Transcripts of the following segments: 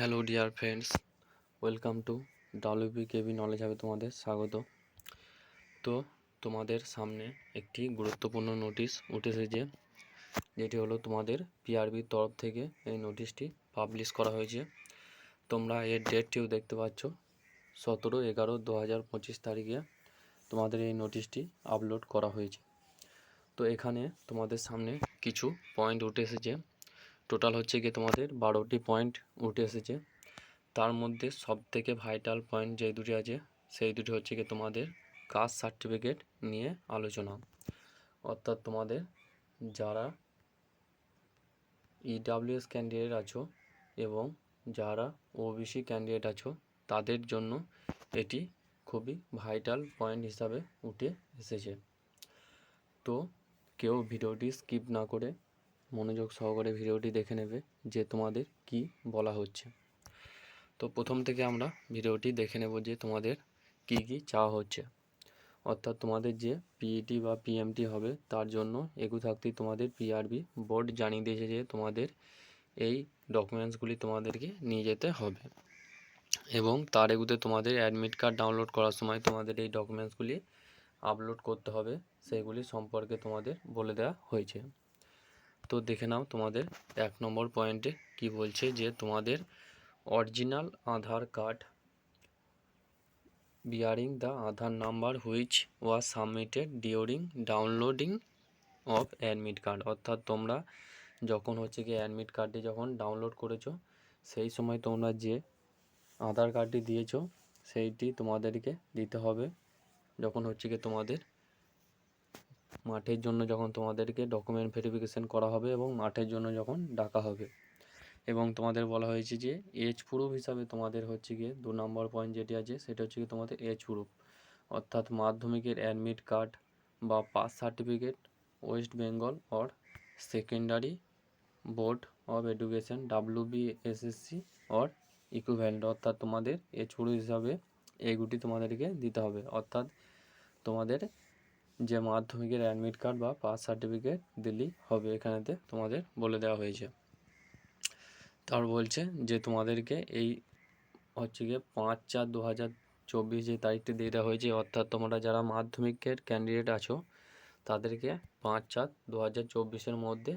Hello dear friends welcome to WB KB knowledge হবে তোমাদের স্বাগত। তো তোমাদের সামনে একটি গুরুত্বপূর্ণ নোটিশ উঠে এসেছে যেটি হলো তোমাদের পিআরবির তরফ থেকে এই নোটিশটি পাবলিশ করা হয়েছে। তোমরা এর ডেটটিও দেখতে পাচ্ছ। সতেরো এগারো দু হাজার পঁচিশ তারিখে তোমাদের এই নোটিশটি আপলোড করা হয়েছে। তো এখানে তোমাদের সামনে কিছু পয়েন্ট উঠে এসেছে টোটাল হচ্ছে গিয়ে তোমাদের বারোটি পয়েন্ট উঠে এসেছে। তার মধ্যে সব থেকে ভাইটাল পয়েন্ট যে দুটি আছে, সেই দুটি হচ্ছে গিয়ে তোমাদের কাস্ট সার্টিফিকেট নিয়ে আলোচনা। অর্থাৎ তোমাদের যারা ইডাব্লিউএস ক্যান্ডিডেট আছো এবং যারা ওবিসি ক্যান্ডিডেট আছো, তাদের জন্য এটি খুবই ভাইটাল পয়েন্ট হিসাবে উঠে এসেছে। তো কেউ ভিডিওটি স্কিপ না করে মনোযোগ সহকারে ভিডিওটি দেখে নেবে যে তোমাদের কি বলা হচ্ছে। তো প্রথম থেকে আমরা ভিডিওটি দেখে নেব যে তোমাদের কি কি চাওয়া হচ্ছে। অর্থাৎ তোমাদের যে পিইটি বা পিএমটি হবে, তার জন্য এগু থাকতেই তোমাদের পিআরবি বোর্ড জানিয়ে দিয়েছে যে তোমাদের এই ডকুমেন্টসগুলি তোমাদেরকে নিয়ে যেতে হবে। এবং তার এগুতে তোমাদের অ্যাডমিট কার্ড ডাউনলোড করার সময় তোমাদের এই ডকুমেন্টসগুলি আপলোড করতে হবে, সেগুলি সম্পর্কে তোমাদের বলে দেওয়া হয়েছে। তো দেখে নাও তোমাদের। এক নম্বর পয়েন্টে কি বলছে যে তোমাদের original Aadhaar card bearing the Aadhaar number which was submitted during downloading of admit card অর্থাৎ তোমরা যখন হচ্ছে কি অ্যাডমিট কার্ডটি যখন ডাউনলোড করেছ, সেই সময় তোমরা যে আধার কার্ডটি দিয়েছ, সেইটি তোমাদেরকে দিতে হবে। যখন হচ্ছে কি তোমাদের মাঠের জন্য যখন তোমাদেরকে ডকুমেন্ট ভেরিফিকেশন করা হবে এবং মাঠের জন্য যখন ডাকা হবে। এবং তোমাদের বলা হয়েছে যে এজ প্রুফ হিসাবে তোমাদের হচ্ছে গিয়ে দু নম্বর পয়েন্ট যেটি আছে, সেটা হচ্ছে গিয়ে তোমাদের এজ প্রুফ অর্থাৎ মাধ্যমিকের অ্যাডমিট কার্ড বা pass certificate West Bengal or secondary board of education W BSSC or equivalent অর্থাৎ তোমাদের এজ প্রুফ হিসাবে এগুটি তোমাদেরকে দিতে হবে। অর্থাৎ তোমাদের যে মাধ্যমিকের অ্যাডমিট কার্ড বা পাস সার্টিফিকেট দিলেই হবে এখানেতে তোমাদের বলে দেওয়া হয়েছে। তার বলছে যে তোমাদেরকে এই হচ্ছে গিয়ে পাঁচ চার দু হাজার চব্বিশ যে তারিখটি দিয়ে দেওয়া হয়েছে, অর্থাৎ তোমরা যারা মাধ্যমিকের ক্যান্ডিডেট আছো, তাদেরকে পাঁচ চার দু হাজার চব্বিশের মধ্যে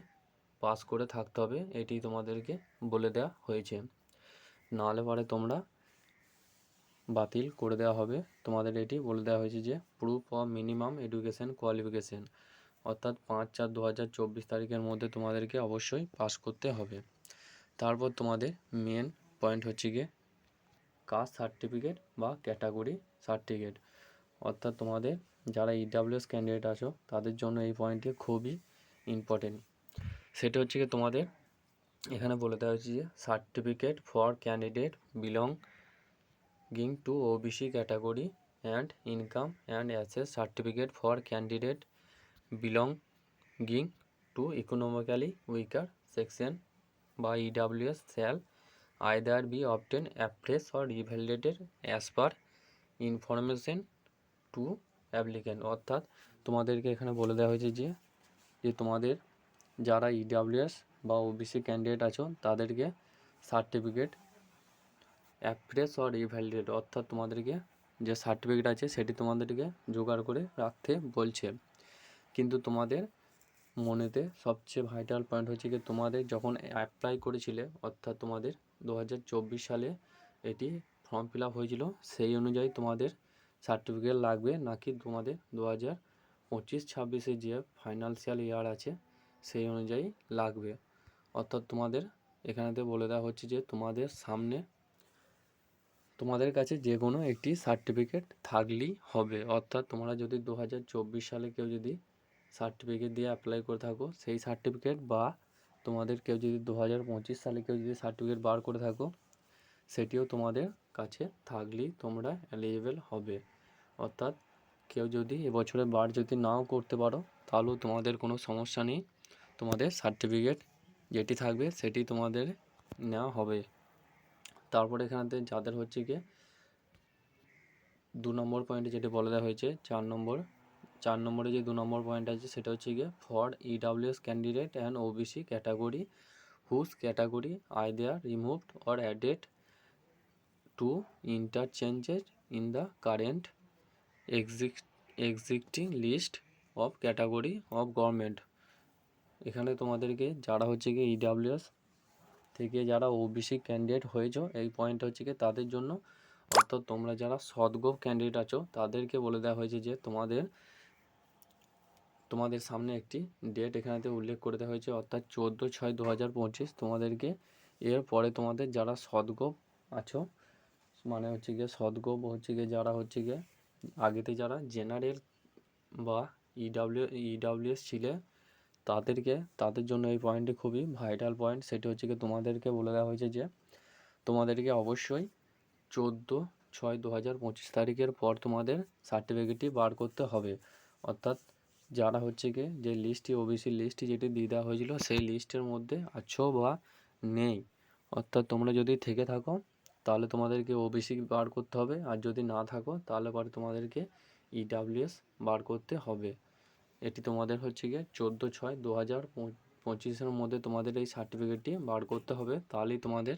পাস করে থাকতে হবে, এটি তোমাদেরকে বলে দেওয়া হয়েছে। নাহলে পরে তোমরা বাতিল করে দেওয়া হবে। তোমাদের এটি বলে দেওয়া হয়েছে যে proof of minimum education qualification অর্থাৎ পাঁচ চার দু হাজার চব্বিশ তারিখের মধ্যে তোমাদেরকে অবশ্যই পাস করতে হবে। তারপর তোমাদের মেন পয়েন্ট হচ্ছে গিয়ে কাস্ট সার্টিফিকেট বা ক্যাটাগরি সার্টিফিকেট অর্থাৎ তোমাদের যারা ইডাব্লিউএস ক্যান্ডিডেট আছো, তাদের জন্য এই পয়েন্টটি খুবই ইম্পর্টেন্ট সেটা হচ্ছে গিয়ে তোমাদের এখানে বলে দেওয়া হয়েছে যে certificate for candidate belonging to OBC category and income and assess certificate for candidate belonging to economically weaker section বা EWS shall either be obtain afresh or revalidated as per information to applicant অর্থাৎ তোমাদেরকে এখানে বলে দেওয়া হয়েছে যে যে তোমাদের যারা ইডাব্লিউএস বা ওবিসি ক্যান্ডিডেট আছো, তাদেরকে সার্টিফিকেট অ্যাপ্রেস অর রিভ্যালিডেট অর্থাৎ তোমাদেরকে যে সার্টিফিকেট আছে সেটি তোমাদেরকে জোগাড় করে রাখতে বলছে। কিন্তু তোমাদের মনেতে সবচেয়ে ভাইটাল পয়েন্ট হচ্ছে কি, তোমাদের যখন অ্যাপ্লাই করেছিলে, অর্থাৎ তোমাদের দু হাজার চব্বিশ সালে এটি ফর্ম ফিল আপ হয়েছিল, সেই অনুযায়ী তোমাদের সার্টিফিকেট লাগবে, নাকি তোমাদের দু হাজার পঁচিশ ছাব্বিশে যে ফাইনান্সিয়াল ইয়ার আছে, সেই অনুযায়ী লাগবে। অর্থাৎ তোমাদের এখানেতে বলে দেওয়া হচ্ছে যে, তোমাদের সামনে তোমাদের কাছে যে কোনো একটি সার্টিফিকেট থাকলেই হবে। অর্থাৎ তোমরা যদি দু হাজার চব্বিশ সালে কেউ যদি সার্টিফিকেট দিয়ে অ্যাপ্লাই করে থাকো, সেই সার্টিফিকেট বা তোমাদের কেউ যদি দু হাজার পঁচিশ সালে কেউ যদি সার্টিফিকেট বার করে থাকো, সেটিও তোমাদের কাছে থাকলেই তোমরা এলিজিবল হবে। অর্থাৎ কেউ যদি এবছরে বার যদি নাও করতে পারো, তাহলেও তোমাদের কোনো সমস্যা নেই। তোমাদের সার্টিফিকেট যেটি থাকবে, সেটি তোমাদের নেওয়া হবে। তারপরে এখানেতে যাদের হচ্ছে গিয়ে দু নম্বর পয়েন্টে যেটি বলে দেওয়া হয়েছে, চার নম্বর, চার নম্বরে যে দু নম্বর পয়েন্ট আছে সেটা হচ্ছে গিয়ে for EWS candidate and OBC category whose category either removed or added to interchanges in the current exist existing list of category of government এখানে তোমাদেরকে যারা হচ্ছে গিয়ে ইডাব্লিউএস থেকে যারা ওবিসি ক্যান্ডিডেট হয়েছো, এই পয়েন্ট হচ্ছে গিয়ে তাদের জন্য। অর্থাৎ তোমরা যারা সদগোপ ক্যান্ডিডেট আছো, তাদেরকে বলে দেওয়া হয়েছে যে তোমাদের তোমাদের সামনে একটি ডেট এখানেতে উল্লেখ করে দেওয়া হয়েছে। অর্থাৎ চোদ্দ ছয় দু হাজার পঁচিশ। তোমাদেরকে এর পরে তোমাদের যারা সদগোপ আছো মানে হচ্ছে গিয়ে সদগোপ হচ্ছে গিয়ে যারা হচ্ছে গিয়ে আগেতে যারা জেনারেল বা ইডাব্লিউ ইডাব্লিউএস ছিলে তাদেরকে, তাদের জন্য এই পয়েন্টটি খুবই ভাইটাল পয়েন্ট সেটি হচ্ছে কি তোমাদেরকে বলে দেওয়া হয়েছে যে, তোমাদেরকে অবশ্যই চোদ্দ ছয় দু হাজার পঁচিশ তারিখের পর তোমাদের সার্টিফিকেটটি বার করতে হবে। অর্থাৎ যারা হচ্ছে কি যে লিস্টটি ওবিসি লিস্টটি যেটি দিয়ে দেওয়া হয়েছিল, সেই লিস্টের মধ্যে আছো বা নেই। অর্থাৎ তোমরা যদি থেকে থাকো, তাহলে তোমাদেরকে ওবিসি বার করতে হবে। আর যদি না থাকো, তাহলে পরে তোমাদেরকে ইডাব্লিউএস বার করতে হবে। এটি তোমাদের হচ্ছে গিয়ে চোদ্দ ছয় দু হাজার পঁচিশের মধ্যে তোমাদের এই সার্টিফিকেটটি বার করতে হবে, তাহলেই তোমাদের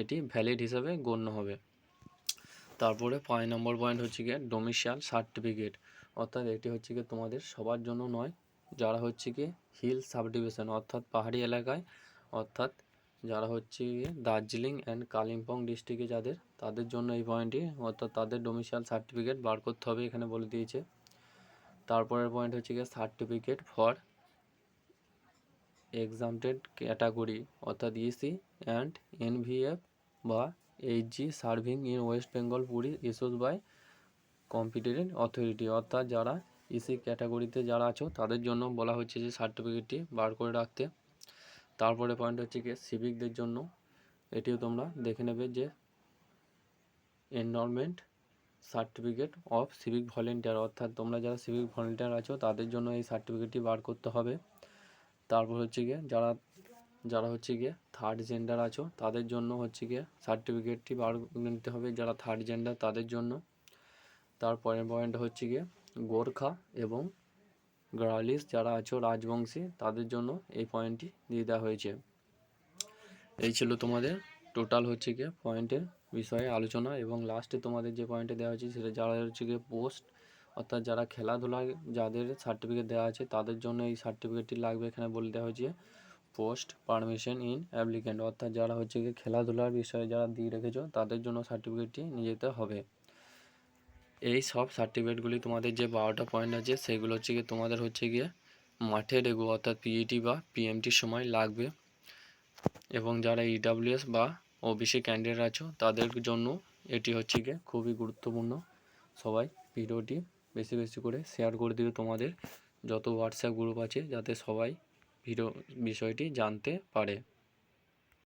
এটি ভ্যালিড হিসাবে গণ্য হবে। তারপরে পাঁচ নম্বর পয়েন্ট হচ্ছে গিয়ে ডোমিসিয়াল সার্টিফিকেট অর্থাৎ এটি হচ্ছে গিয়ে তোমাদের সবার জন্য নয়, যারা হচ্ছে গিয়ে হিল সাবডিভিশন অর্থাৎ পাহাড়ি এলাকায়, অর্থাৎ যারা হচ্ছে গিয়ে দার্জিলিং অ্যান্ড কালিম্পং ডিস্ট্রিক্টে যাদের, তাদের জন্য এই পয়েন্টটি অর্থাৎ তাদের ডোমিসিয়াল সার্টিফিকেট বার করতে হবে, এখানে বলে দিয়েছে। তারপরের পয়েন্ট হচ্ছে গিয়ে সার্টিফিকেট ফর এক্সামটেড ক্যাটাগরি অর্থাৎ ইসি অ্যান্ড এনভিএফ বা HG serving in West Bengal police issues by competent authority অর্থাৎ যারা ইসি ক্যাটাগরিতে যারা আছো, তাদের জন্য বলা হচ্ছে যে সার্টিফিকেটটি বার করে রাখতে। তারপরে পয়েন্ট হচ্ছে গিয়ে সিভিকদের জন্য। এটিও তোমরা দেখে নেবে যে enrolment certificate of civic volunteer অর্থাৎ তোমরা যারা সিভিক ভলেন্টিয়ার আছো, তাদের জন্য এই সার্টিফিকেটটি বার করতে হবে। তারপর হচ্ছে গিয়ে যারা যারা হচ্ছে গিয়ে থার্ড জেন্ডার আছো, তাদের জন্য হচ্ছে গিয়ে সার্টিফিকেটটি বার নিতে হবে। যারা থার্ড জেন্ডার তাদের জন্য। তারপরের পয়েন্ট হচ্ছে গিয়ে গোর্খা এবং গ্রালিস যারা আছো, রাজবংশী, তাদের জন্য এই পয়েন্টটি দিয়ে দেওয়া হয়েছে। এই ছিল তোমাদের টোটাল হচ্ছে গিয়ে পয়েন্টের বিষয়ে আলোচনা এবং লাস্টে তোমাদের যে পয়েন্টে দেওয়া হয়েছে সেটা যারা হচ্ছে গিয়ে পোস্ট অর্থাৎ যারা খেলাধুলায় যাদের সার্টিফিকেট দেওয়া আছে তাদের জন্য এই সার্টিফিকেটটি লাগবে। এখানে বলে দেওয়া হয়েছে পোস্ট পারমিশন ইন অ্যাপ্লিক্যান্ট অর্থাৎ যারা হচ্ছে গিয়ে খেলাধুলার বিষয়ে যারা দিয়ে রেখেছো তাদের জন্য সার্টিফিকেটটি নিয়ে যেতে হবে। এই সব সার্টিফিকেটগুলি তোমাদের যে বারোটা পয়েন্ট আছে সেগুলো হচ্ছে গিয়ে তোমাদের হচ্ছে গিয়ে মাঠে রেগু অর্থাৎ পিইটি বা পিএমটির সময় লাগবে। এবং যারা ইডাব্লিউএস বা ওবিসি ক্যান্ডিডেট আছো, তাদের জন্য এটি হচ্ছে গিয়ে খুবই গুরুত্বপূর্ণ। সবাই ভিডিওটি বেশি বেশি করে শেয়ার করে দিও তোমাদের। যত হোয়াটসঅ্যাপ গ্রুপ আছে, যাতে সবাই ভিডিও, বিষয়টি জানতে পারে।